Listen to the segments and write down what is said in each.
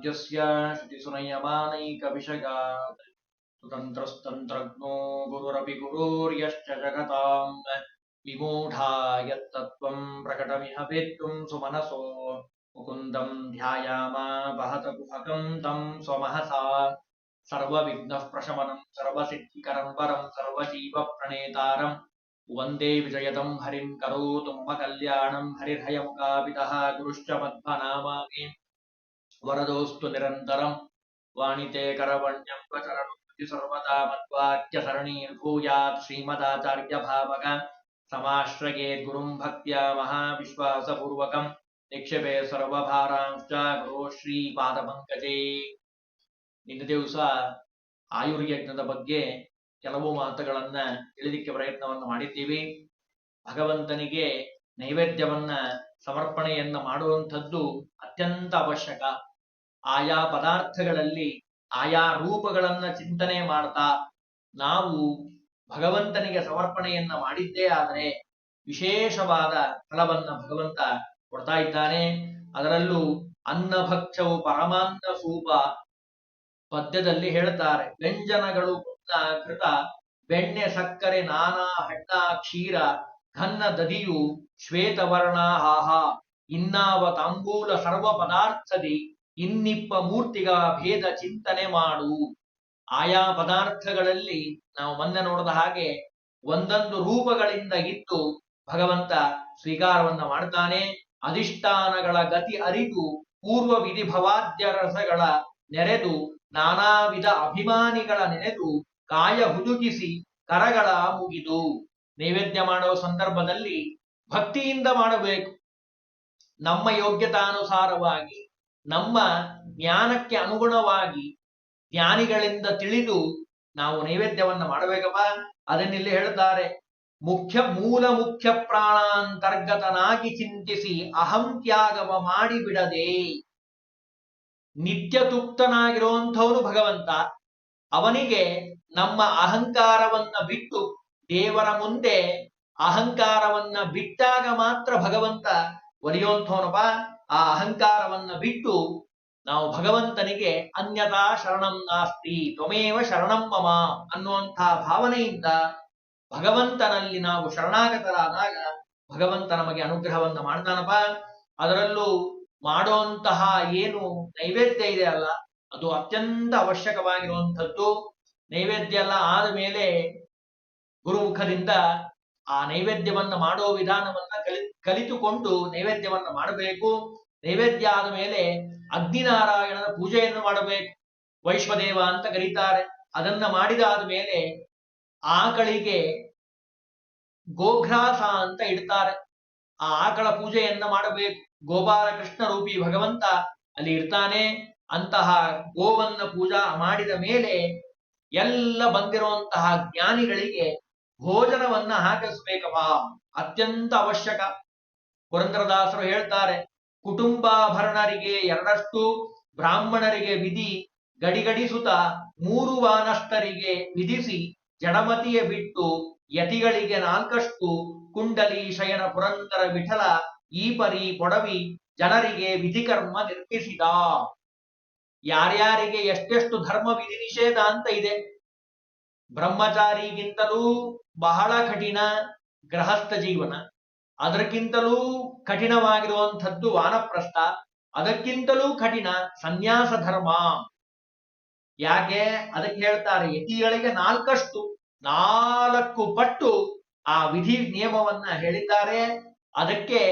तज्ञस्य श्रुतिसुनयमानैकविषगात् सुतन्त्रस्तन्त्रज्ञो गुरुरपि गुरोर्यश्च जगताम् विमूढा यत्तत्त्वम् प्रकटमिह वेत्तुम् सुमनसो। मुकुन्दम् ध्यायामा वहत कुहकम् तम् स्वमहसा। सर्वविघ्नः प्रशमनम् सर्वसिद्धिकरम् वरम् सर्वजीवप्रणेतारम् वंदे विजयतम् हरिम् करोतु हरिर्हयमुकापितः गुरुश्च मध्वनामामि ವರದೋಸ್ತು ನಿರಂತರಂ ವಾಣಿತೆ ಕರವಣ್ಯಂ ಸರ್ವದಾ ಮಧ್ವಾಕ್ಯ ಸರಣೀರ್ಭೂಯಾತ್ ಶ್ರೀಮದಾಚಾರ್ಯ ಭಾವಕ ಸಮಾಶ್ರಯೇ ಗುರುಂ ಭಕ್ತ್ಯ ಮಹಾವಿಶ್ವಾಸಪೂರ್ವಕಂ ನಿಕ್ಷೇಪೆ ಸರ್ವಭಾರಾಂಶ ಗುರು ಶ್ರೀಪಾದಪಂಕಜೇ ನಿನ್ನ ದಿವಸ ಆಯುರ್ಯಜ್ಞದ ಬಗ್ಗೆ ಕೆಲವು ಮಾತುಗಳನ್ನ ತಿಳಿದಿಕ್ಕೆ ಪ್ರಯತ್ನವನ್ನು ಮಾಡಿದ್ದೀವಿ. ಭಗವಂತನಿಗೆ ನೈವೇದ್ಯವನ್ನ ಸಮರ್ಪಣೆಯನ್ನ ಮಾಡುವಂಥದ್ದು ಅತ್ಯಂತ ಅವಶ್ಯಕ. ಆಯಾ ಪದಾರ್ಥಗಳಲ್ಲಿ ಆಯಾ ರೂಪಗಳನ್ನ ಚಿಂತನೆ ಮಾಡ್ತಾ ನಾವು ಭಗವಂತನಿಗೆ ಸಮರ್ಪಣೆಯನ್ನ ಮಾಡಿದ್ದೇ ಆದರೆ ವಿಶೇಷವಾದ ಫಲವನ್ನ ಭಗವಂತ ಕೊಡ್ತಾ ಇದ್ದಾನೆ. ಅದರಲ್ಲೂ ಅನ್ನಭಕ್ಷವು ಪರಮಾನ್ನ ಸೂಪ ಪದ್ಯದಲ್ಲಿ ಹೇಳ್ತಾರೆ. ವ್ಯಂಜನಗಳು ಕೃತ ಬೆಣ್ಣೆ, ಸಕ್ಕರೆ, ನಾನಾ, ಹಣ್ಣ, ಕ್ಷೀರ, ಘನ್ನ, ದದಿಯು ಶ್ವೇತವರ್ಣ ಹಾಹ ಇನ್ನಾವ ತಾಂಬೂಲ ಸರ್ವ ಪದಾರ್ಥದಿ ಇನ್ನಿಪ್ಪ ಮೂರ್ತಿಗ ಭೇದ ಚಿಂತನೆ ಮಾಡು. ಆಯಾ ಪದಾರ್ಥಗಳಲ್ಲಿ ನಾವು ಮೊನ್ನೆ ನೋಡಿದ ಹಾಗೆ ಒಂದೊಂದು ರೂಪಗಳಿಂದ ಇದ್ದು ಭಗವಂತ ಸ್ವೀಕಾರವನ್ನ ಮಾಡ್ತಾನೆ. ಅಧಿಷ್ಠಾನಗಳ ಗತಿ ಅರಿತು ಪೂರ್ವ ವಿಧಿ ಭವಾದ್ಯ ರಸಗಳ ನೆರೆದು ನಾನಾ ವಿಧ ಅಭಿಮಾನಿಗಳ ನೆನೆದು ಕಾಯ ಹುದುಗಿಸಿ ಕರಗಳ ಮುಗಿದು. ನೈವೇದ್ಯ ಮಾಡುವ ಸಂದರ್ಭದಲ್ಲಿ ಭಕ್ತಿಯಿಂದ ಮಾಡಬೇಕು. ನಮ್ಮ ಯೋಗ್ಯತಾನುಸಾರವಾಗಿ ನಮ್ಮ ಜ್ಞಾನಕ್ಕೆ ಅನುಗುಣವಾಗಿ ಜ್ಞಾನಿಗಳಿಂದ ತಿಳಿದು ನಾವು ನೈವೇದ್ಯವನ್ನು ಮಾಡಬೇಕಪ್ಪ. ಅದನ್ನಿಲ್ಲಿ ಹೇಳುತ್ತಾರೆ, ಮುಖ್ಯ ಮೂಲ ಮುಖ್ಯ ಪ್ರಾಣಾಂತರ್ಗತನಾಗಿ ಚಿಂತಿಸಿ ಅಹಂ ತ್ಯಾಗವ ಮಾಡಿಬಿಡದೆ. ನಿತ್ಯ ತೃಪ್ತನಾಗಿರುವಂಥವನು ಭಗವಂತ. ಅವನಿಗೆ ನಮ್ಮ ಅಹಂಕಾರವನ್ನ ಬಿಟ್ಟು ದೇವರ ಮುಂದೆ ಅಹಂಕಾರವನ್ನ ಬಿಟ್ಟಾಗ ಮಾತ್ರ ಭಗವಂತ ಒಲಿಯುವಂಥವನಪ್ಪ. ಆ ಅಹಂಕಾರವನ್ನ ಬಿಟ್ಟು ನಾವು ಭಗವಂತನಿಗೆ ಅನ್ಯತಾ ಶರಣಂ ನಾಸ್ತಿ, ತ್ವಮೇವ ಶರಣಂ ಮಮ ಅನ್ನುವಂತಹ ಭಾವನೆಯಿಂದ ಭಗವಂತನಲ್ಲಿ ನಾವು ಶರಣಾಗತರಾದಾಗ ಭಗವಂತ ನಮಗೆ ಅನುಗ್ರಹವನ್ನ ಮಾಡ್ತಾನಪ್ಪ. ಅದರಲ್ಲೂ ಮಾಡುವಂತಹ ಏನು ನೈವೇದ್ಯ ಇದೆ ಅಲ್ಲ, ಅದು ಅತ್ಯಂತ ಅವಶ್ಯಕವಾಗಿರುವಂಥದ್ದು. ನೈವೇದ್ಯ ಎಲ್ಲ ಆದ ಮೇಲೆ ಗುರುಮುಖದಿಂದ ಆ ನೈವೇದ್ಯವನ್ನ ಮಾಡೋ ವಿಧಾನವನ್ನ ಕಲಿ ಕಲಿತುಕೊಂಡು ನೈವೇದ್ಯವನ್ನ ಮಾಡಬೇಕು. ನೈವೇದ್ಯ ಆದ ಮೇಲೆ ಅಗ್ನಿನಾರಾಯಣನ ಪೂಜೆಯನ್ನು ಮಾಡಬೇಕು. ವೈಶ್ವದೇವ ಅಂತ ಕರೀತಾರೆ. ಅದನ್ನ ಮಾಡಿದಾದ ಮೇಲೆ ಆಕಳಿಗೆ ಗೋಘ್ರಾಸ ಅಂತ ಇಡ್ತಾರೆ. ಆ ಆಕಳ ಪೂಜೆಯನ್ನ ಮಾಡಬೇಕು. ಗೋಪಾಲ ಕೃಷ್ಣ ರೂಪಿ ಭಗವಂತ ಅಲ್ಲಿ ಇರ್ತಾನೆ. ಅಂತಹ ಗೋವನ್ನ ಪೂಜಾ ಮಾಡಿದ ಮೇಲೆ ಎಲ್ಲ ಬಂದಿರುವಂತಹ ಜ್ಞಾನಿಗಳಿಗೆ ಭೋಜನವನ್ನ ಹಾಕಿಸ್ಬೇಕಪ್ಪ. ಅತ್ಯಂತ ಅವಶ್ಯಕ. ಪುರಂದರದಾಸರು ಹೇಳ್ತಾರೆ, ಕುಟುಂಬಾಭರಣರಿಗೆ ಎರಡಷ್ಟು ಬ್ರಾಹ್ಮಣರಿಗೆ ವಿಧಿ, ಗಡಿಗಡಿಸುತ್ತ ಮೂರು ವಾನಷ್ಟರಿಗೆ ವಿಧಿಸಿ ಜಡಮತಿಯ ಬಿಟ್ಟು ಯತಿಗಳಿಗೆ ನಾಲ್ಕಷ್ಟು ಕುಂಡಲಿ ಶಯನ ಪುರಂದರ ವಿಠಲ ಈ ಪರಿ ಪೊಡವಿ ಜನರಿಗೆ ವಿಧಿಕರ್ಮ ನಿರ್ಮಿಸಿದ. ಯಾರ್ಯಾರಿಗೆ ಎಷ್ಟೆಷ್ಟು ಧರ್ಮ ವಿಧಿ ನಿಷೇಧ ಅಂತ ಇದೆ. ಬ್ರಹ್ಮಚಾರಿಗಿಂತಲೂ ಬಹಳ ಕಠಿಣ ಗೃಹಸ್ಥ ಜೀವನ. ಅದಕ್ಕಿಂತಲೂ ಕಠಿಣವಾಗಿರುವಂಥದ್ದು ವಾನಪ್ರಸ್ಥ, ಅದಕ್ಕಿಂತಲೂ ಕಠಿಣ ಸನ್ಯಾಸ ಧರ್ಮ. ಯಾಕೆ? ಅದಕ್ಕೆ ಹೇಳ್ತಾರೆ, ಯತಿಗಳಿಗೆ ನಾಲ್ಕಷ್ಟು, ನಾಲ್ಕು ಪಟ್ಟು ಆ ವಿಧಿ ನಿಯಮವನ್ನ ಹೇಳಿದ್ದಾರೆ. ಅದಕ್ಕೆ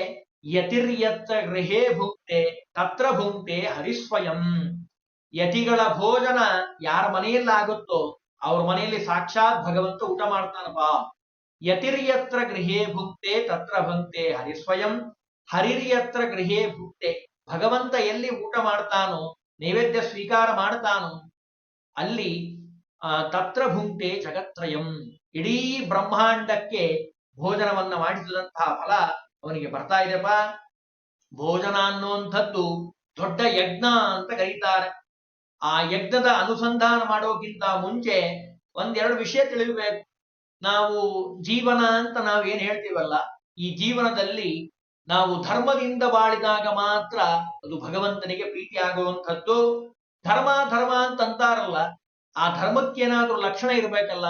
ಯತಿರ್ಯತ್ರ ಗೃಹೇ ಭುಕ್ತೆ, ತತ್ರ ಭುಂಕ್ತೆ ಹರಿಸ್ವಯಂ. ಯತಿಗಳ ಭೋಜನ ಯಾರ ಮನೆಯಲ್ಲಾಗುತ್ತೋ, ಅವ್ರ ಮನೆಯಲ್ಲಿ ಸಾಕ್ಷಾತ್ ಭಗವಂತ ಊಟ ಮಾಡ್ತಾನಪ್ಪ. ಯತಿರ್ಯತ್ರ ಗೃಹೇ ಭುಕ್ತೆ ತತ್ರ ಭಂಕ್ತೆ ಹರಿಸ್ವಯಂ ಹರಿರ್ಯತ್ರ ಗೃಹೇ ಭುಕ್ತೆ ಭಗವಂತ ಎಲ್ಲಿ ಊಟ ಮಾಡ್ತಾನೋ, ನೈವೇದ್ಯ ಸ್ವೀಕಾರ ಮಾಡ್ತಾನೋ, ಅಲ್ಲಿ ತತ್ರ ಭುಂಕ್ತೆ ಜಗತ್ರಯಂ। ಇಡೀ ಬ್ರಹ್ಮಾಂಡಕ್ಕೆ ಭೋಜನವನ್ನ ಮಾಡಿಸಿದಂತಹ ಫಲ ಅವನಿಗೆ ಬರ್ತಾ ಇದೆಪ್ಪ ಭೋಜನ ಅನ್ನುವಂಥದ್ದು ದೊಡ್ಡ ಯಜ್ಞ ಅಂತ ಕರೀತಾರೆ. ಆ ಯಜ್ಞದ ಅನುಸಂಧಾನ ಮಾಡೋಕ್ಕಿಂತ ಮುಂಚೆ ಒಂದೆರಡು ವಿಷಯ ತಿಳಿಬೇಕು. ನಾವು ಜೀವನ ಅಂತ ನಾವು ಏನ್ ಹೇಳ್ತೀವಲ್ಲ, ಈ ಜೀವನದಲ್ಲಿ ನಾವು ಧರ್ಮದಿಂದ ಬಾಳಿದಾಗ ಮಾತ್ರ ಅದು ಭಗವಂತನಿಗೆ ಪ್ರೀತಿ ಆಗುವಂಥದ್ದು. ಧರ್ಮ ಧರ್ಮ ಅಂತ ಅಂತಾರಲ್ಲ ಆ ಧರ್ಮಕ್ಕೇನಾದ್ರೂ ಲಕ್ಷಣ ಇರ್ಬೇಕಲ್ಲ.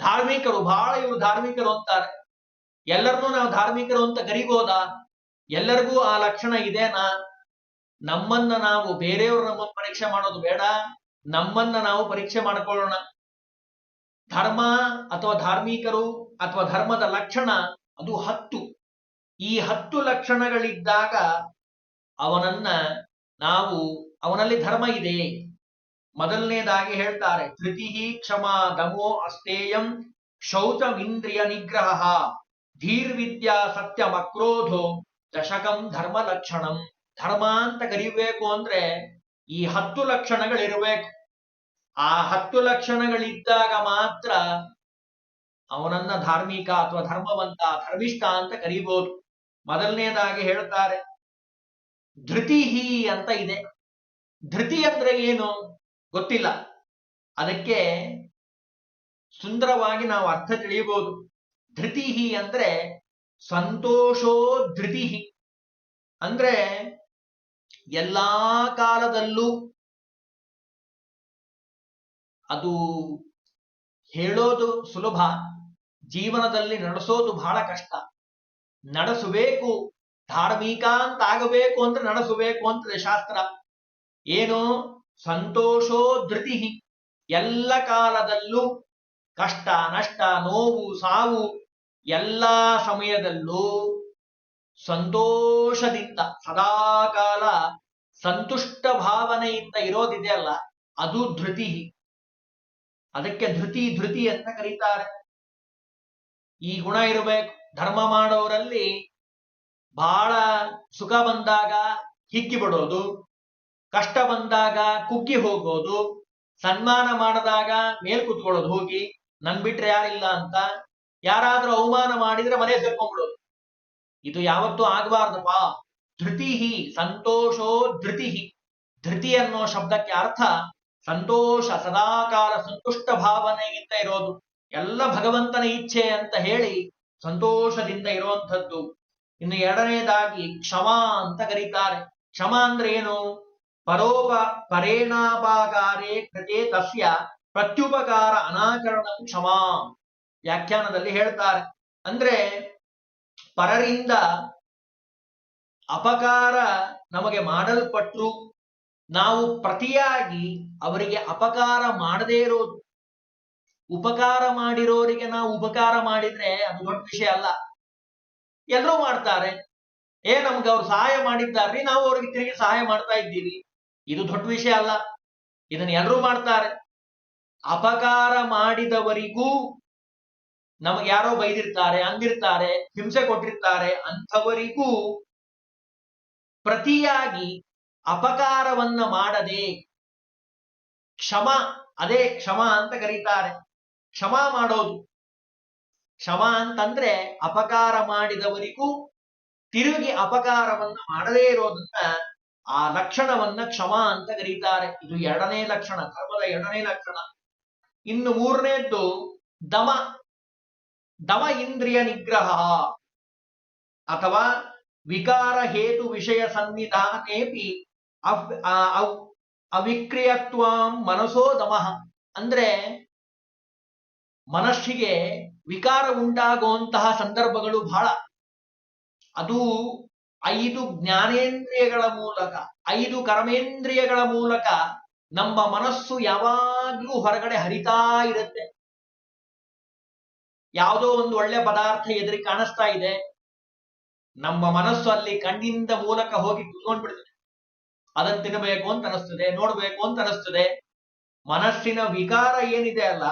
ಧಾರ್ಮಿಕರು ಬಹಳ ಇವರು ಧಾರ್ಮಿಕರು ಅಂತಾರೆ. ಎಲ್ಲರನ್ನೂ ನಾವು ಧಾರ್ಮಿಕರು ಅಂತ ಗರಿಬೋದ ಎಲ್ಲರಿಗೂ ಆ ಲಕ್ಷಣ ಇದೇನಾ? ನಮ್ಮನ್ನ ನಾವು ಬೇರೆಯವರು ನಮ್ಮನ್ನು ಪರೀಕ್ಷೆ ಮಾಡೋದು ಬೇಡ. ನಮ್ಮನ್ನ ನಾವು ಪರೀಕ್ಷೆ ಮಾಡ್ಕೊಳ್ಳೋಣ. ಧರ್ಮ ಅಥವಾ ಧಾರ್ಮಿಕರು ಅಥವಾ ಧರ್ಮದ ಲಕ್ಷಣ ಅದು ಹತ್ತು. ಈ ಹತ್ತು ಲಕ್ಷಣಗಳಿದ್ದಾಗ ಅವನನ್ನ ನಾವು, ಅವನಲ್ಲಿ ಧರ್ಮ ಇದೆ. ಮೊದಲನೇದಾಗಿ ಹೇಳ್ತಾರೆ ಧೃತಿ ಕ್ಷಮ ದಮೋ ಅಸ್ತೇಯಂ ಶೌಚವಿಂದ್ರಿಯ ನಿಗ್ರಹ ಧೀರ್ವಿದ್ಯಾ ಸತ್ಯ ಮಕ್ರೋಧೋ ದಶಕಂ ಧರ್ಮ ಲಕ್ಷಣಂ. ಧರ್ಮ ಅಂತ ಕರಿಬೇಕು ಅಂದ್ರೆ ಈ ಹತ್ತು ಲಕ್ಷಣಗಳಿರ್ಬೇಕು. ಆ ಹತ್ತು ಲಕ್ಷಣಗಳಿದ್ದಾಗ ಮಾತ್ರ ಅವನನ್ನ ಧಾರ್ಮಿಕ ಅಥವಾ ಧರ್ಮವಂತ, ಧರ್ಮಿಷ್ಠ ಅಂತ ಕರೀಬಹುದು ಮೊದಲನೇದಾಗಿ ಹೇಳ್ತಾರೆ ಧೃತಿಹಿ ಅಂತ ಇದೆ. ಧೃತಿ ಅಂದ್ರೆ ಏನು? ಗೊತ್ತಿಲ್ಲ. ಅದಕ್ಕೆ ಸುಂದರವಾಗಿ ನಾವು ಅರ್ಥ ತಿಳಿಯಬಹುದು. ಧೃತಿಹಿ ಅಂದ್ರೆ ಸಂತೋಷೋ ಧೃತಿಹಿ ಅಂದ್ರೆ ಎಲ್ಲಾ ಕಾಲದಲ್ಲೂ ಅದು ಹೇಳೋದು ಸುಲಭ, ಜೀವನದಲ್ಲಿ ನಡೆಸೋದು ಬಹಳ ಕಷ್ಟ. ನಡೆಸಬೇಕು, ಧಾರ್ಮಿಕ ಅಂತ ಆಗಬೇಕು ಅಂದ್ರೆ ನಡೆಸಬೇಕು ಅಂತ ಶಾಸ್ತ್ರ. ಏನು? ಸಂತೋಷೋ ಧೃತಿ ಎಲ್ಲ ಕಾಲದಲ್ಲೂ ಕಷ್ಟ, ನಷ್ಟ, ನೋವು, ಸಾವು ಎಲ್ಲಾ ಸಮಯದಲ್ಲೂ ಸಂತೋಷದಿಂದ, ಸದಾಕಾಲ ಸಂತುಷ್ಟ ಭಾವನೆಯಿಂದ ಇರೋದಿದೆಯಲ್ಲ ಅದು ಧೃತಿ ಅದಕ್ಕೆ ಧೃತಿ ಧೃತಿ ಅಂತ ಕರೀತಾರೆ. ಈ ಗುಣ ಇರಬೇಕು. ಧರ್ಮ ಮಾಡೋರಲ್ಲಿ ಬಹಳ ಸುಖ ಬಂದಾಗ ಹಿಕ್ಕಿ ಬಿಡೋದು, ಕಷ್ಟ ಬಂದಾಗ ಕುಗ್ಗಿ ಹೋಗೋದು, ಸನ್ಮಾನ ಮಾಡಿದಾಗ ಮೇಲ್ ಕುತ್ಕೊಳ್ಳೋದು, ಹೋಗಿ ನನ್ ಬಿಟ್ರೆ ಯಾರಿಲ್ಲ ಅಂತ ಯಾರಾದ್ರೂ ಅವಮಾನ ಮಾಡಿದ್ರೆ ಮನೆ ಸೇರ್ಕೊಂಡ್ಬಿಡೋದು. ಇದು ಯಾವತ್ತೂ ಆಗಬಾರ್ದಪ್ಪ. ಧೃತಿ ಸಂತೋಷೋ ಧೃತಿ ಧೃತಿ ಅನ್ನೋ ಶಬ್ದಕ್ಕೆ ಅರ್ಥ ಸಂತೋಷ, ಸದಾಕಾಲ ಸಂತುಷ್ಟ ಭಾವನೆಯಿಂದ ಇರೋದು. ಎಲ್ಲ ಭಗವಂತನ ಇಚ್ಛೆ ಅಂತ ಹೇಳಿ ಸಂತೋಷದಿಂದ ಇರುವಂಥದ್ದು. ಇನ್ನು ಎರಡನೇದಾಗಿ ಕ್ಷಮ ಅಂತ ಕರೀತಾರೆ. ಕ್ಷಮ ಅಂದ್ರೆ ಏನು? ಪರೋಪ ಪರೇಣಾಪಾಕಾರೇ ಕೃತೆ ತಸ್ಯ ಪ್ರತ್ಯುಪಕಾರ ಅನಾಕರಣ ಕ್ಷಮ ವ್ಯಾಖ್ಯಾನದಲ್ಲಿ ಹೇಳ್ತಾರೆ. ಅಂದ್ರೆ ಪರರಿಂದ ಅಪಕಾರ ನಮಗೆ ಮಾಡಲ್ಪಟ್ರು ನಾವು ಪ್ರತಿಯಾಗಿ ಅವರಿಗೆ ಅಪಕಾರ ಮಾಡದೇ ಇರೋದು ಉಪಕಾರ ಮಾಡಿರೋರಿಗೆ ನಾವು ಉಪಕಾರ ಮಾಡಿದ್ರೆ ಅದು ದೊಡ್ಡ ವಿಷಯ ಅಲ್ಲ. ಎಲ್ಲರೂ ಮಾಡ್ತಾರೆ. ಏ, ನಮ್ಗೆ ಅವ್ರು ಸಹಾಯ ಮಾಡಿದ್ದಾರ್ರಿ, ನಾವು ಅವ್ರಿಗೆ ತಿರುಗಿ ಸಹಾಯ ಮಾಡ್ತಾ ಇದ್ದೀವಿ. ಇದು ದೊಡ್ಡ ವಿಷಯ ಅಲ್ಲ. ಇದನ್ನ ಎಲ್ಲರೂ ಮಾಡ್ತಾರೆ. ಅಪಕಾರ ಮಾಡಿದವರಿಗೂ ನಮಗೆ ಯಾರೋ ಬೈದಿರ್ತಾರೆ ಹಂಗಿರ್ತಾರೆ ಹಿಂಸೆ ಕೊಟ್ಟಿರ್ತಾರೆ, ಅಂಥವರಿಗೂ ಪ್ರತಿಯಾಗಿ ಅಪಕಾರವನ್ನ ಮಾಡದೆ ಕ್ಷಮ, ಅದೇ ಕ್ಷಮ ಅಂತ ಕರೀತಾರೆ. ಕ್ಷಮ ಮಾಡೋದು. ಕ್ಷಮ ಅಂತಂದ್ರೆ ಅಪಕಾರ ಮಾಡಿದವರಿಗೂ ತಿರುಗಿ ಅಪಕಾರವನ್ನ ಮಾಡದೇ ಇರೋದನ್ನ ಆ ಲಕ್ಷಣವನ್ನ ಕ್ಷಮ ಅಂತ ಕರೀತಾರೆ. ಇದು ಎರಡನೇ ಲಕ್ಷಣ, ಧರ್ಮದ ಎರಡನೇ ಲಕ್ಷಣ. ಇನ್ನು ಮೂರನೇದ್ದು ದಮ ದಮ ಇಂದ್ರಿಯ ನಿಗ್ರಹ ಅಥವಾ ವಿಕಾರ ಹೇತು ವಿಷಯ ಸನ್ನಿಧಾನೇಪಿ ಅವಿಕ್ರಿಯತ್ವಾಂ ಮನಸೋ ದಮಃ. ಅಂದ್ರೆ ಮನಸ್ಸಿಗೆ ವಿಕಾರ ಉಂಟಾಗುವಂತಹ ಸಂದರ್ಭಗಳು ಬಹಳ. ಅದು ಐದು ಜ್ಞಾನೇಂದ್ರಿಯಗಳ ಮೂಲಕ, ಐದು ಕರ್ಮೇಂದ್ರಿಯಗಳ ಮೂಲಕ ನಮ್ಮ ಮನಸ್ಸು ಯಾವಾಗ್ಲೂ ಹೊರಗಡೆ ಹರಿತಾ ಇರುತ್ತೆ. ಯಾವುದೋ ಒಂದು ಒಳ್ಳೆ ಪದಾರ್ಥ ಎದುರಿ ಕಾಣಿಸ್ತಾ ಇದೆ. ನಮ್ಮ ಮನಸ್ಸು ಅಲ್ಲಿ ಕಣ್ಣಿಂದ ಮೂಲಕ ಹೋಗಿ ಕುತ್ಕೊಂಡ್ಬಿಡ್ತದೆ ಅದನ್ನ ತಿನ್ನಬೇಕು ಅಂತ ಅನಿಸ್ತದೆ, ನೋಡ್ಬೇಕು ಅಂತ ಅನಿಸ್ತದೆ. ಮನಸ್ಸಿನ ವಿಕಾರ ಏನಿದೆ ಅಲ್ಲ,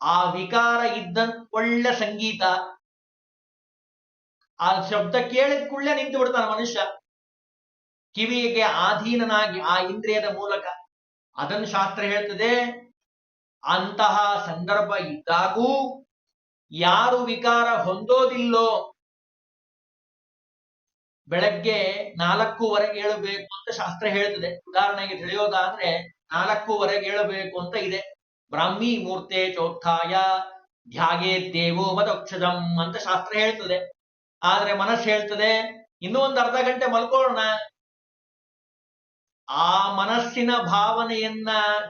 ಆ ವಿಕಾರ ಇದ್ದಂತ ಒಳ್ಳೆ ಸಂಗೀತ. ಆ ಶಬ್ದ ಕೇಳಿದ ಕೂಡಲೇ ನಿಂತು ಬಿಡ್ತಾನೆ ಮನುಷ್ಯ. ಕಿವಿಗೆ ಆಧೀನನಾಗಿ, ಆ ಇಂದ್ರಿಯದ ಮೂಲಕ. ಅದನ್ನು ಶಾಸ್ತ್ರ ಹೇಳ್ತದೆ, ಅಂತಹ ಸಂದರ್ಭ ಇದ್ದಾಗೂ ಯಾರು ವಿಕಾರ ಹೊಂದೋದಿಲ್ಲೋ ಬೆಳಗ್ಗೆ ನಾಲ್ಕೂವರೆಗೆ ಏಳಬೇಕು ಅಂತ ಶಾಸ್ತ್ರ ಹೇಳ್ತದೆ. ಉದಾಹರಣೆಗೆ ತಿಳಿಯೋದಾದ್ರೆ ನಾಲ್ಕೂವರೆಗೆ ಏಳಬೇಕು ಅಂತ ಇದೆ. ಬ್ರಾಹ್ಮಿ ಮೂರ್ತೆ ಚೌಥಾಯ ಧ್ಯಾಗೇ ದೇವೋ ಮದಕ್ಷಜಂ ಅಂತ ಶಾಸ್ತ್ರ ಹೇಳ್ತದೆ. ಆದ್ರೆ ಮನಸ್ಸು ಹೇಳ್ತದೆ, ಇನ್ನೂ ಒಂದು ಅರ್ಧ ಗಂಟೆ ಮಲ್ಕೊಳ್ಳೋಣ. ಆ ಮನಸ್ಸಿನ ಭಾವನೆಯನ್ನ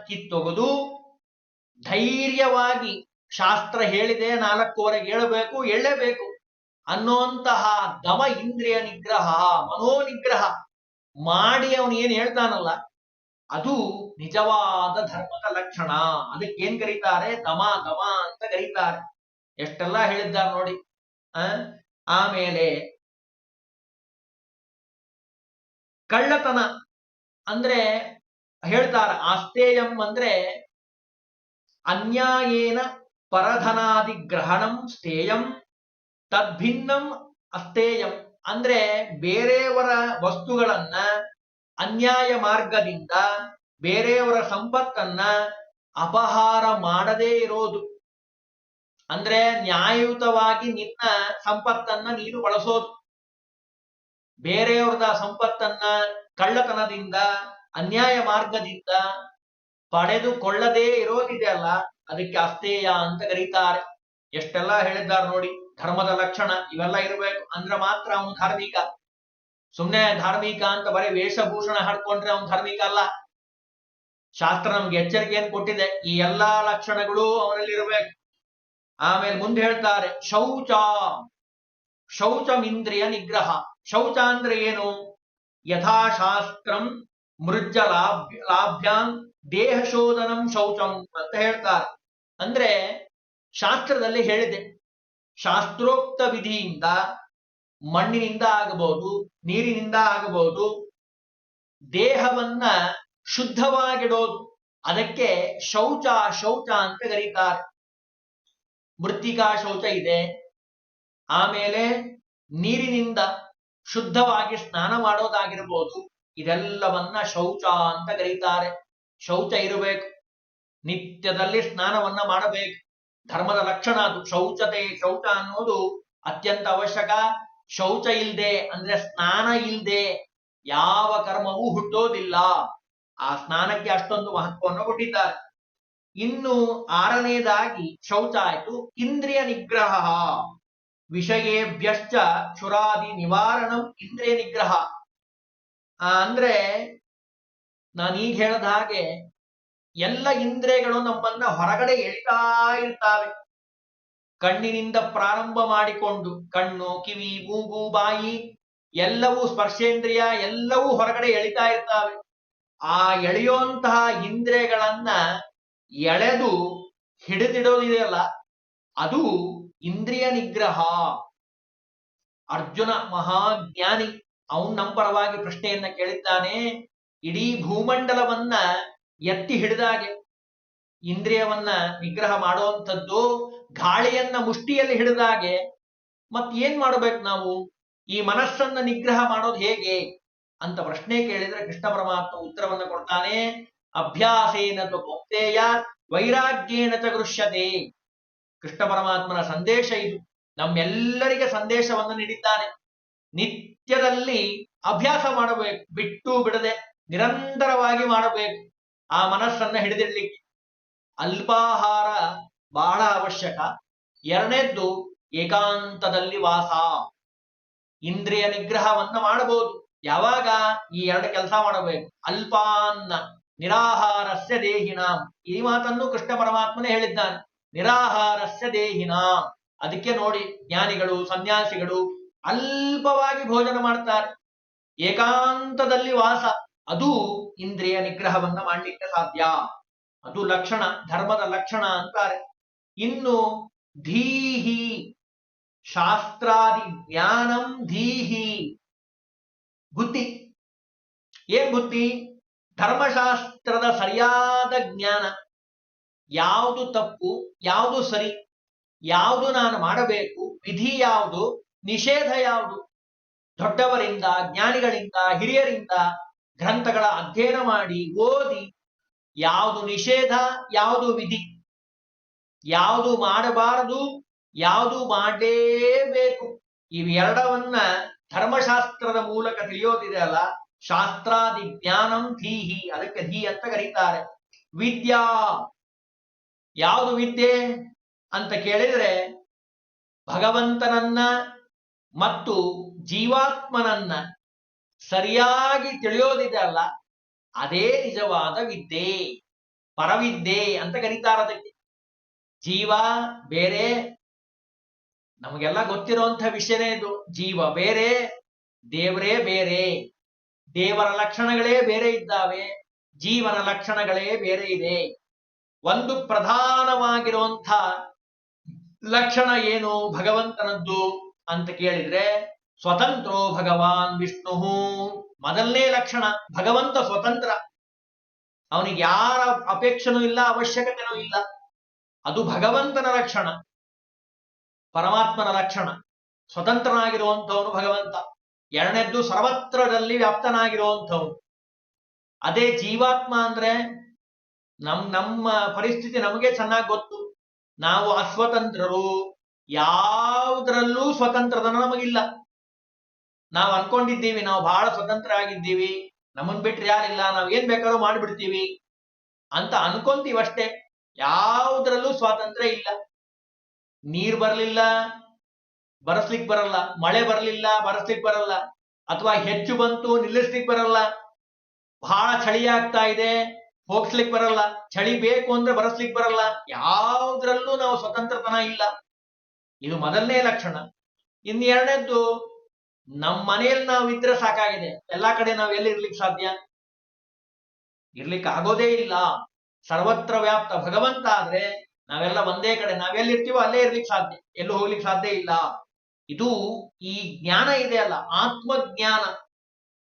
ಕಿತ್ತೊಗೆದು ಧೈರ್ಯವಾಗಿ ಶಾಸ್ತ್ರ ಹೇಳಿದೆ ನಾಲ್ಕೂವರೆಗೆ ಏಳಬೇಕು ಎಳ್ಳಬೇಕು ಅನ್ನುವಂತಹ ದಮ ಇಂದ್ರಿಯ ನಿಗ್ರಹ, ಮನೋ ನಿಗ್ರಹ ಮಾಡಿ ಅವನು ಏನ್ ಹೇಳ್ತಾನಲ್ಲ, ಅದು ನಿಜವಾದ ಧರ್ಮದ ಲಕ್ಷಣ. ಅದಕ್ಕೆ ಏನ್ ಕರೀತಾರೆ? ದಮ ದಮ ಅಂತ ಕರೀತಾರೆ. ಎಷ್ಟೆಲ್ಲ ಹೇಳಿದ್ದಾರೆ ನೋಡಿ. ಆ, ಆಮೇಲೆ ಕಳ್ಳತನ ಅಂದ್ರೆ ಹೇಳ್ತಾರ, ಆಸ್ತೇಯಂ ಅಂದ್ರೆ ಅನ್ಯಾಯೇನ ಪರಧನಾದಿ ಗ್ರಹಣಂ ಸ್ಥೇಯಂ ತದ್ಭಿನ್ನಂ ಅಸ್ತೇಯಂ ಅಂದ್ರೆ ಬೇರೆಯವರ ವಸ್ತುಗಳನ್ನ ಅನ್ಯಾಯ ಮಾರ್ಗದಿಂದ ಬೇರೆಯವರ ಸಂಪತ್ತನ್ನ ಅಪಹಾರ ಮಾಡದೇ ಇರೋದು. ಅಂದ್ರೆ ನ್ಯಾಯಯುತವಾಗಿ ನಿನ್ನ ಸಂಪತ್ತನ್ನ ನೀನು ಬಳಸೋದು. ಬೇರೆಯವ್ರದ ಸಂಪತ್ತನ್ನ ಕಳ್ಳತನದಿಂದ, ಅನ್ಯಾಯ ಮಾರ್ಗದಿಂದ ಪಡೆದುಕೊಳ್ಳದೇ ಇರೋದಿದೆ ಅಲ್ಲ? ಅದಕ್ಕೆ ಅಸ್ತೇಯ ಅಂತ ಕರೀತಾರೆ. ಎಷ್ಟೆಲ್ಲ ಹೇಳಿದ್ದಾರೆ ನೋಡಿ. ಧರ್ಮದ ಲಕ್ಷಣ ಇವೆಲ್ಲ ಇರಬೇಕು. ಅಂದ್ರೆ ಮಾತ್ರ ಅವನು ಧಾರ್ಮಿಕ. ಸುಮ್ನೆ ಧಾರ್ಮಿಕ ಅಂತ ಬರೀ ವೇಷಭೂಷಣ ಹಾಡ್ಕೊಂಡ್ರೆ ಅವನು ಧಾರ್ಮಿಕ ಅಲ್ಲ. ಶಾಸ್ತ್ರ ನಮ್ಗೆ ಎಚ್ಚರಿಕೆಯನ್ನು ಕೊಟ್ಟಿದೆ. ಈ ಎಲ್ಲಾ ಲಕ್ಷಣಗಳು ಅವನಲ್ಲಿ ಇರಬೇಕು ಆಮೇಲೆ ಮುಂದೆ ಹೇಳ್ತಾರೆ, ಶೌಚ ಶೌಚಮಿಂದ್ರಿಯ ನಿಗ್ರಹ. ಶೌಚ ಅಂದ್ರೆ ಏನು? ಯಥಾಶಾಸ್ತ್ರಂ ಮೃಜ ಲಾಭ್ಯ ಲಾಭ್ಯಾಂ ದೇಹ ಶೋಧನಂ ಶೌಚಂ ಅಂತ ಹೇಳ್ತಾರೆ. ಅಂದ್ರೆ ಶಾಸ್ತ್ರದಲ್ಲಿ ಹೇಳಿದೆ ಶಾಸ್ತ್ರೋಕ್ತ ವಿಧಿಯಿಂದ ಮಣ್ಣಿನಿಂದ ಆಗಬಹುದು, ನೀರಿನಿಂದ ಆಗಬಹುದು, ದೇಹವನ್ನ ಶುದ್ಧವಾಗಿಡೋದು. ಅದಕ್ಕೆ ಶೌಚ ಶೌಚ ಅಂತ ಕರೀತಾರೆ. ಮೃತ್ತಿಕಾ ಶೌಚ ಇದೆ. ಆಮೇಲೆ ನೀರಿನಿಂದ ಶುದ್ಧವಾಗಿ ಸ್ನಾನ ಮಾಡೋದಾಗಿರ್ಬೋದು. ಇದೆಲ್ಲವನ್ನ ಶೌಚ ಅಂತ ಕರೀತಾರೆ. ಶೌಚ ಇರಬೇಕು. ನಿತ್ಯದಲ್ಲಿ ಸ್ನಾನವನ್ನ ಮಾಡಬೇಕು. ಧರ್ಮದ ಲಕ್ಷಣ ಅದು. ಶೌಚತೆ, ಶೌಚ ಅನ್ನೋದು ಅತ್ಯಂತ ಅವಶ್ಯಕ. ಶೌಚ ಇಲ್ದೆ ಅಂದ್ರೆ ಸ್ನಾನ ಇಲ್ದೆ ಯಾವ ಕರ್ಮವೂ ಹುಟ್ಟೋದಿಲ್ಲ. ಆ ಸ್ನಾನಕ್ಕೆ ಅಷ್ಟೊಂದು ಮಹತ್ವವನ್ನು ಕೊಟ್ಟಿದ್ದಾರೆ. ಇನ್ನು ಆರನೇದಾಗಿ ಶೌಚ ಆಯ್ತು. ಇಂದ್ರಿಯ ನಿಗ್ರಹ. ವಿಷಯೇಭ್ಯಶ್ಚ ಕ್ಷುರಾದಿ ನಿವಾರಣಂ ಇಂದ್ರಿಯ ನಿಗ್ರಹ. ಅಂದ್ರೆ ನಾನೀಗ ಹೇಳದ ಹಾಗೆ ಎಲ್ಲ ಇಂದ್ರಿಯಗಳು ನಮ್ಮನ್ನ ಹೊರಗಡೆ ಎಳಿತಾ ಇರ್ತಾವೆ. ಕಣ್ಣಿನಿಂದ ಪ್ರಾರಂಭ ಮಾಡಿಕೊಂಡು ಕಣ್ಣು, ಕಿವಿ, ಮೂಗು, ಬಾಯಿ ಎಲ್ಲವೂ ಸ್ಪರ್ಶೇಂದ್ರಿಯ ಎಲ್ಲವೂ ಹೊರಗಡೆ ಎಳಿತಾ ಇರ್ತಾವೆ. ಆ ಎಳೆಯುವಂತಹ ಇಂದ್ರಿಯಗಳನ್ನ ಎಳೆದು ಹಿಡಿದಿಡೋದಿದೆಯಲ್ಲ, ಅದು ಇಂದ್ರಿಯ ನಿಗ್ರಹ. ಅರ್ಜುನ ಮಹಾಜ್ಞಾನಿ, ಅವನ್ ನಮ್ಮ ಪರವಾಗಿ ಪ್ರಶ್ನೆಯನ್ನ ಕೇಳಿದ್ದಾನೆ, ಇಡೀ ಭೂಮಂಡಲವನ್ನ ಎತ್ತಿ ಹಿಡಿದಾಗೆ ಇಂದ್ರಿಯವನ್ನ ನಿಗ್ರಹ ಮಾಡುವಂಥದ್ದು ಗಾಳಿಯನ್ನ ಮುಷ್ಟಿಯಲ್ಲಿ ಹಿಡಿದಾಗೆ ಮತ್ ಏನ್ ಮಾಡಬೇಕು ನಾವು? ಈ ಮನಸ್ಸನ್ನ ನಿಗ್ರಹ ಮಾಡೋದು ಹೇಗೆ? ಅಂತ ಪ್ರಶ್ನೆ ಕೇಳಿದ್ರೆ ಕೃಷ್ಣ ಪರಮಾತ್ಮ ಉತ್ತರವನ್ನ ಕೊಡ್ತಾನೆ, ಅಭ್ಯಾಸೇನ ತು ಕೌಂತೆಯ ವೈರಾಗ್ಯೇನ ಚ ಕೃಷ್ಣ ಪರಮಾತ್ಮನ ಸಂದೇಶ ಇದು. ನಮ್ಮೆಲ್ಲರಿಗೆ ಸಂದೇಶವನ್ನು ನೀಡಿದ್ದಾನೆ. ನಿತ್ಯದಲ್ಲಿ ಅಭ್ಯಾಸ ಮಾಡಬೇಕು, ಬಿಟ್ಟು ಬಿಡದೆ ನಿರಂತರವಾಗಿ ಮಾಡಬೇಕು. ಆ ಮನಸ್ಸನ್ನ ಹಿಡಿದಿಡ್ಲಿಕ್ಕೆ ಅಲ್ಪಾಹಾರ ಬಹಳ ಅವಶ್ಯಕ. ಎರಡನೇದ್ದು ಏಕಾಂತದಲ್ಲಿ ವಾಸ. ಇಂದ್ರಿಯ ನಿಗ್ರಹವನ್ನ ಮಾಡಬಹುದು. ಯಾವಾಗ ಈ ಎರಡು ಕೆಲಸ ಮಾಡಬೇಕು? ಅಲ್ಪಾನ್ನ, ನಿರಾಹಾರಸ್ಯ ದೇಹಿನಾಂ. ಈ ಮಾತನ್ನು ಕೃಷ್ಣ ಪರಮಾತ್ಮನೇ ಹೇಳಿದ್ದಾನೆ. ನಿರಾಹಾರಸ್ಯ ದೇಹಿನಾಂ. ಅದಕ್ಕೆ ನೋಡಿ ಜ್ಞಾನಿಗಳು, ಸನ್ಯಾಸಿಗಳು ಅಲ್ಪವಾಗಿ ಭೋಜನ ಮಾಡ್ತಾರೆ. ಏಕಾಂತದಲ್ಲಿ ವಾಸ. ಅದು ಇಂದ್ರಿಯ ನಿಗ್ರಹವನ್ನ ಮಾಡ್ಲಿಕ್ಕೆ ಸಾಧ್ಯ. ಅದು ಲಕ್ಷಣ, ಧರ್ಮದ ಲಕ್ಷಣ ಅಂತಾರೆ. ಇನ್ನು ಧೀಹಿ, ಶಾಸ್ತ್ರಾದಿ ಜ್ಞಾನಂ ಧೀಹಿ. ಬುದ್ಧಿ. ಏನ್ ಬುದ್ಧಿ? ಧರ್ಮಶಾಸ್ತ್ರದ ಸರಿಯಾದ ಜ್ಞಾನ. ಯಾವುದು ತಪ್ಪು, ಯಾವುದು ಸರಿ, ಯಾವುದು ನಾನು ಮಾಡಬೇಕು, ವಿಧಿ ಯಾವುದು, ನಿಷೇಧ ಯಾವುದು? ದೊಡ್ಡವರಿಂದ, ಜ್ಞಾನಿಗಳಿಂದ, ಹಿರಿಯರಿಂದ ಗ್ರಂಥಗಳ ಅಧ್ಯಯನ ಮಾಡಿ ಓದಿ ಯಾವುದು ನಿಷೇಧ, ಯಾವುದು ವಿಧಿ? ಯಾವುದು ಮಾಡಬಾರದು, ಯಾವುದು ಮಾಡಲೇಬೇಕು? ಇವೆರಡವನ್ನ ಧರ್ಮಶಾಸ್ತ್ರದ ಮೂಲಕ ತಿಳಿಯೋದಿದೆ ಅಲ್ಲ? ಶಾಸ್ತ್ರಾದಿ ಜ್ಞಾನಂ ಧೀಹಿ, ಅದಕ್ಕೆ ಧೀ ಅಂತ ಕರೀತಾರೆ. ವಿದ್ಯಾ. ಯಾವುದು ವಿದ್ಯೆ ಅಂತ ಕೇಳಿದರೆ ಭಗವಂತನನ್ನ ಮತ್ತು ಜೀವಾತ್ಮನನ್ನ ಸರಿಯಾಗಿ ತಿಳಿಯೋದಿದೆ ಅಲ್ಲ, ಅದೇ ನಿಜವಾದ ವಿದ್ಯೆ, ಪರವಿದ್ಯೆ ಅಂತ ಕರೀತಾರ ಅದಕ್ಕೆ. ಜೀವ ಬೇರೆ, ನಮಗೆಲ್ಲ ಗೊತ್ತಿರುವಂತ ವಿಷಯನೇ ಇದು. ಜೀವ ಬೇರೆ, ದೇವರೇ ಬೇರೆ, ದೇವರ ಲಕ್ಷಣಗಳೇ ಬೇರೆ ಇದ್ದಾವೆ, ಜೀವನ ಲಕ್ಷಣಗಳೇ ಬೇರೆ ಇದೆ. ಒಂದು ಪ್ರಧಾನವಾಗಿರುವಂಥ ಲಕ್ಷಣ ಏನು ಭಗವಂತನದ್ದು ಅಂತ ಕೇಳಿದ್ರೆ ಸ್ವತಂತ್ರೋ ಭಗವಾನ್ ವಿಷ್ಣು ಮೊದಲನೇ ಲಕ್ಷಣ, ಭಗವಂತ ಸ್ವತಂತ್ರ. ಅವನಿಗೆ ಯಾರ ಅಪೇಕ್ಷನೂ ಇಲ್ಲ, ಅವಶ್ಯಕತೆನೂ ಇಲ್ಲ. ಅದು ಭಗವಂತನ ಲಕ್ಷಣ. ಪರಮಾತ್ಮನ ಲಕ್ಷಣ. ಸ್ವತಂತ್ರನಾಗಿರುವಂಥವನು ಭಗವಂತ. ಎರಡನೇದ್ದು ಸರ್ವತ್ರದಲ್ಲಿ ವ್ಯಾಪ್ತನಾಗಿರುವಂಥವನು. ಅದೇ ಜೀವಾತ್ಮ ಅಂದ್ರೆ ನಮ್, ನಮ್ಮ ಪರಿಸ್ಥಿತಿ ನಮಗೆ ಚೆನ್ನಾಗಿ ಗೊತ್ತು. ನಾವು ಅಸ್ವತಂತ್ರರು. ಯಾವುದರಲ್ಲೂ ಸ್ವತಂತ್ರತನ ನಮಗಿಲ್ಲ. ನಾವು ಅನ್ಕೊಂಡಿದ್ದೀವಿ, ನಾವು ಬಹಳ ಸ್ವತಂತ್ರ ಆಗಿದ್ದೀವಿ ನಮ್ಮನ್ ಬಿಟ್ರೆ ಯಾರಿಲ್ಲ, ನಾವ್ ಏನ್ ಬೇಕಾದ್ರೂ ಮಾಡ್ಬಿಡ್ತೀವಿ ಅಂತ ಅನ್ಕೊಂತೀವಷ್ಟೇ ಯಾವುದ್ರಲ್ಲೂ ಸ್ವಾತಂತ್ರ್ಯ ಇಲ್ಲ. ನೀರ್ ಬರ್ಲಿಲ್ಲ, ಬರಸ್ಲಿಕ್ ಬರಲ್ಲ, ಮಳೆ ಬರ್ಲಿಲ್ಲ, ಬರಸ್ಲಿಕ್ ಬರಲ್ಲ, ಅಥವಾ ಹೆಚ್ಚು ಬಂತು, ನಿಲ್ಲಿಸ್ಲಿಕ್ ಬರಲ್ಲ, ಬಹಳ ಚಳಿ ಆಗ್ತಾ ಇದೆ, ಹೋಗ್ಸ್ಲಿಕ್ ಬರಲ್ಲ, ಚಳಿ ಬೇಕು ಅಂದ್ರೆ ಬರಸ್ಲಿಕ್ ಬರಲ್ಲ, ಯಾವ್ದ್ರಲ್ಲೂ ನಾವು ಸ್ವತಂತ್ರತನ ಇಲ್ಲ. ಇದು ಮೊದಲನೇ ಲಕ್ಷಣ. ಇನ್ ಎರಡನೇದ್ದು ನಮ್ಮ ಮನೆಯಲ್ಲಿ ನಾವು ಇದ್ರೆ ಸಾಕಾಗಿದೆ. ಎಲ್ಲಾ ಕಡೆ ನಾವು ಎಲ್ಲಿ ಇರ್ಲಿಕ್ಕೆ ಸಾಧ್ಯ? ಇರ್ಲಿಕ್ಕೆ ಆಗೋದೇ ಇಲ್ಲ. ಸರ್ವತ್ರ ವ್ಯಾಪ್ತ. ಭಗವಂತ ಆದ್ರೆ ನಾವೆಲ್ಲ ಒಂದೇ ಕಡೆ. ನಾವೆಲ್ಲಿರ್ತೀವೋ ಅಲ್ಲೇ ಇರ್ಲಿಕ್ಕೆ ಸಾಧ್ಯ. ಎಲ್ಲೂ ಹೋಗ್ಲಿಕ್ಕೆ ಸಾಧ್ಯ ಇಲ್ಲ. ಇದು ಈ ಜ್ಞಾನ ಇದೆ ಅಲ್ಲ. ಆತ್ಮಜ್ಞಾನ.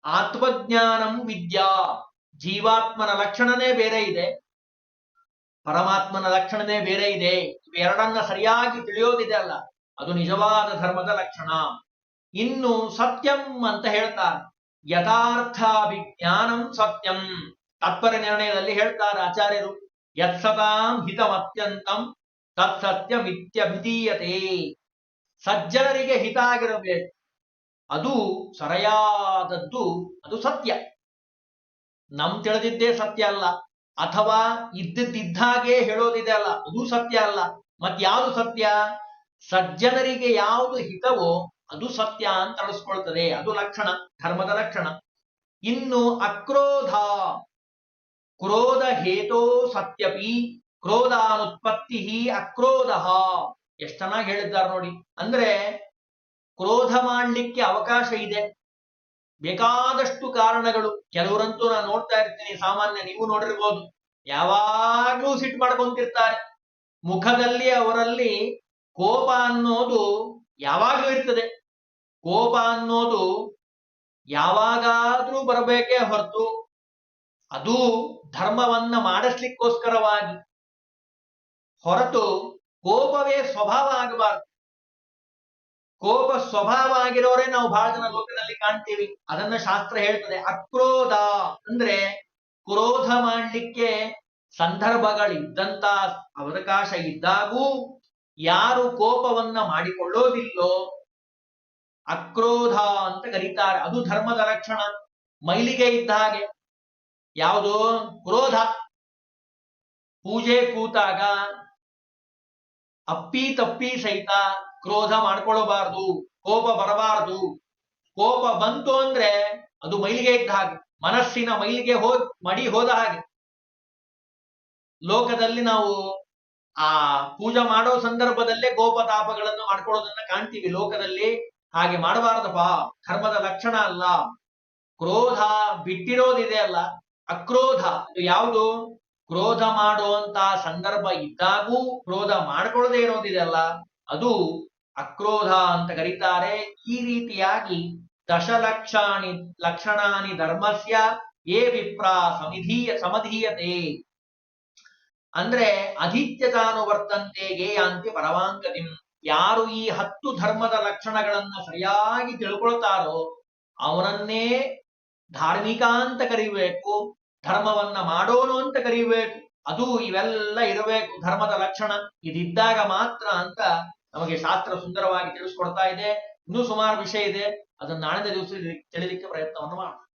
ಆತ್ಮಜ್ಞಾನಂ ವಿದ್ಯಾ. ಜೀವಾತ್ಮನ ಲಕ್ಷಣನೇ ಬೇರೆ ಇದೆ. ಪರಮಾತ್ಮನ ಲಕ್ಷಣನೇ ಬೇರೆ ಇದೆ. ಇವೆರಡನ್ನ ಸರಿಯಾಗಿ ತಿಳಿಯೋದಿದೆ ಅಲ್ಲ. ಅದು ನಿಜವಾದ ಧರ್ಮದ ಲಕ್ಷಣ. ಇನ್ನು ಸತ್ಯಂ ಅಂತ ಹೇಳ್ತಾರೆ. ಯಥಾರ್ಥಾಭಿಜ್ಞಾನಂ ಸತ್ಯಂ. ತತ್ಪರ ನಿರ್ಣಯದಲ್ಲಿ ಹೇಳ್ತಾರೆ ಆಚಾರ್ಯರು. ಯತ್ಸತಾಂ ಹಿತಮತ್ಯಂತಂ ತತ್ಸತ್ಯಮಿತ್ಯಭಿಧೀಯತೆ ಸಜ್ಜನರಿಗೆ ಹಿತ ಆಗಿರಬೇಕು. ಅದು ಸರಿಯಾದದ್ದು, ಅದು ಸತ್ಯ. ನಮ್ ತಿಳಿದಿದ್ದೇ ಸತ್ಯ ಅಲ್ಲ. ಅಥವಾ ಇದ್ದದ್ದಿದ್ದಾಗೆ ಹೇಳೋದಿದೆ ಅಲ್ಲ. ಅದು ಸತ್ಯ ಅಲ್ಲ. ಮತ್ ಯಾವುದು ಸತ್ಯ? ಸಜ್ಜನರಿಗೆ ಯಾವುದು ಹಿತವೋ ಅದು ಸತ್ಯ ಅಂತ ಅನಿಸ್ಕೊಳ್ತದೆ, ಅದು ಲಕ್ಷಣ, ಧರ್ಮದ ಲಕ್ಷಣ. ಇನ್ನು ಅಕ್ರೋಧ, ಕ್ರೋಧ ಹೇತೋ ಸತ್ಯಪಿ ಕ್ರೋಧಾನುತ್ಪತ್ತಿ ಅಕ್ರೋಧ. ಎಷ್ಟ್ ಚೆನ್ನಾಗಿ ಹೇಳಿದ್ದಾರೆ ನೋಡಿ. ಅಂದ್ರೆ ಕ್ರೋಧ ಮಾಡಲಿಕ್ಕೆ ಅವಕಾಶ ಇದೆ. ಬೇಕಾದಷ್ಟು ಕಾರಣಗಳು. ಕೆಲವರಂತೂ ನಾನು ನೋಡ್ತಾ ಇರ್ತೀನಿ, ಸಾಮಾನ್ಯ ನೀವು ನೋಡಿರ್ಬೋದು. ಯಾವಾಗಲೂ ಸಿಟ್ಟು ಮಾಡ್ಕೊಂತಿರ್ತಾರೆ. ಮುಖದಲ್ಲಿ ಅವರಲ್ಲಿ ಕೋಪ ಅನ್ನೋದು ಯಾವಾಗ್ಲೂ ಇರ್ತದೆ. ಕೋಪ ಅನ್ನೋದು ಯಾವಾಗಾದ್ರೂ ಬರಬೇಕೇ ಹೊರತು ಅದು ಧರ್ಮವನ್ನ ಮಾಡಿಸ್ಲಿಕ್ಕೋಸ್ಕರವಾಗಿ. ಹೊರತು ಕೋಪವೇ ಸ್ವಭಾವ ಆಗಬಾರ್ದು. ಕೋಪ ಸ್ವಭಾವ ಆಗಿರೋರೇ ನಾವು ಬಹಳ ಜನ ಲೋಕದಲ್ಲಿ ಕಾಣ್ತೀವಿ. ಅದನ್ನ ಶಾಸ್ತ್ರ ಹೇಳ್ತದೆ, ಅಕ್ರೋಧ ಅಂದ್ರೆ ಕ್ರೋಧ ಮಾಡ್ಲಿಕ್ಕೆ ಸಂದರ್ಭಗಳಿದ್ದಂತ ಅವಕಾಶ ಇದ್ದಾಗೂ ಯಾರು ಕೋಪವನ್ನ ಮಾಡಿಕೊಳ್ಳೋದಿಲ್ಲೋ ಅಕ್ರೋಧ ಅಂತ ಕರೀತಾರೆ. ಅದು ಧರ್ಮದ ಲಕ್ಷಣ. ಮೈಲಿಗೆ ಇದ್ದ ಹಾಗೆ. ಯಾವುದು? ಕ್ರೋಧ. ಪೂಜೆ ಕೂತಾಗ ಅಪ್ಪಿ ತಪ್ಪಿ ಸಹಿತ ಕ್ರೋಧ ಮಾಡ್ಕೊಳ್ಳಬಾರ್ದು, ಕೋಪ ಬರಬಾರದು. ಕೋಪ ಬಂತು ಅಂದ್ರೆ ಅದು ಮೈಲಿಗೆ ಇದ್ದ ಹಾಗೆ. ಮನಸ್ಸಿನ ಮೈಲಿಗೆ ಹೋದ್ ಮಡಿ ಹೋದ ಹಾಗೆ. ಲೋಕದಲ್ಲಿ ನಾವು ಆ ಪೂಜೆ ಮಾಡೋ ಸಂದರ್ಭದಲ್ಲೇ ಕೋಪ ತಾಪಗಳನ್ನು ಮಾಡ್ಕೊಳ್ಳೋದನ್ನ ಕಾಣ್ತೀವಿ. ಲೋಕದಲ್ಲಿ ಹಾಗೆ ಮಾಡಬಾರದಪ್ಪ. ಧರ್ಮದ ಲಕ್ಷಣ ಅಲ್ಲ. ಕ್ರೋಧ ಬಿಟ್ಟಿರೋದಿದೆ ಅಲ್ಲ. ಅಕ್ರೋಧ ಇದು ಯಾವುದು? ಕ್ರೋಧ ಮಾಡುವಂತ ಸಂದರ್ಭ ಇದ್ದಾಗೂ ಕ್ರೋಧ ಮಾಡ್ಕೊಳ್ಳದೆ ಇರೋದಿದೆಯಲ್ಲ ಅದು ಅಕ್ರೋಧ ಅಂತ ಕರೀತಾರೆ. ಈ ರೀತಿಯಾಗಿ ದಶಲಕ್ಷಾಣಿ ಲಕ್ಷಣಾನಿ ಧರ್ಮಸ್ಯ ಏ ವಿಪ್ರಾ ಸಮಿಧೀಯ ಸಮಧೀಯತೆ. ಅಂದ್ರೆ ಅಧಿತ್ಯತಾನುವರ್ತಂತೆ ಅಂತ್ಯ ಪರವಾಂಗತಿಂ ಯಾರು ಈ ಹತ್ತು ಧರ್ಮದ ಲಕ್ಷಣಗಳನ್ನ ಸರಿಯಾಗಿ ತಿಳ್ಕೊಳ್ತಾರೋ ಅವನನ್ನೇ ಧಾರ್ಮಿಕ ಅಂತ ಕರಿಬೇಕು, ಧರ್ಮವನ್ನ ಮಾಡೋನು ಅಂತ ಕರಿಬೇಕು, ಅದು ಇವೆಲ್ಲ ಇರಬೇಕು, ಧರ್ಮದ ಲಕ್ಷಣ ಇದಿದ್ದಾಗ ಮಾತ್ರ ಅಂತ ನಮಗೆ ಶಾಸ್ತ್ರ ಸುಂದರವಾಗಿ ತಿಳಿಸ್ಕೊಡ್ತಾ ಇದೆ. ಇನ್ನೂ ಸುಮಾರು ವಿಷಯ ಇದೆ. ಅದನ್ನ ನಾಳೆ ದಿವಸ ತಿಳಿಲಿಕ್ಕೆ ಪ್ರಯತ್ನವನ್ನು ಮಾಡೋಣ.